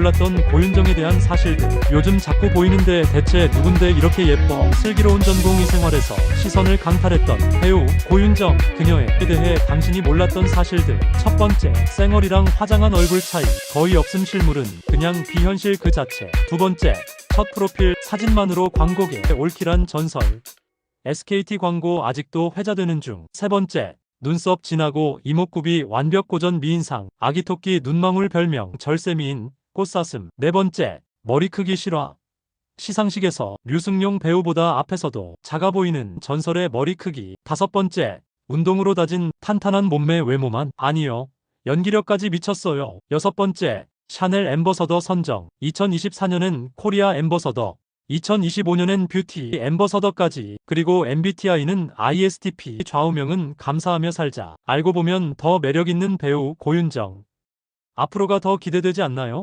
몰랐던 고윤정에 대한 사실들 요즘 자꾸 보이는데 대체 누군데 이렇게 예뻐? 슬기로운 전공의 생활에서 시선을 강탈했던 배우 고윤정 그녀에 대해 당신이 몰랐던 사실들. 첫 번째 쌩얼이랑 화장한 얼굴 차이. 거의 없음 실물은 그냥 비현실 그 자체. 두 번째 첫 프로필 사진만으로 광고계 올킬한 전설. SKT 광고 아직도 회자되는 중. 세 번째 눈썹 진하고 이목구비 완벽 고전 미인상. 아기 토끼 눈망울 별명 절세미인 꽃사슴. 네 번째 머리 크기 실화. 시상식에서 류승용 배우보다 앞에서도 작아 보이는 전설의 머리 크기. 다섯 번째 운동으로 다진 탄탄한 몸매 외모만 아니요 연기력까지 미쳤어요. 여섯 번째 샤넬 엠버서더 선정. 2024년엔 코리아 엠버서더. 2025년엔 뷰티 엠버서더까지. 그리고 MBTI는 ISTP 좌우명은 감사하며 살자. 알고 보면 더 매력있는 배우 고윤정. 앞으로가 더 기대되지 않나요?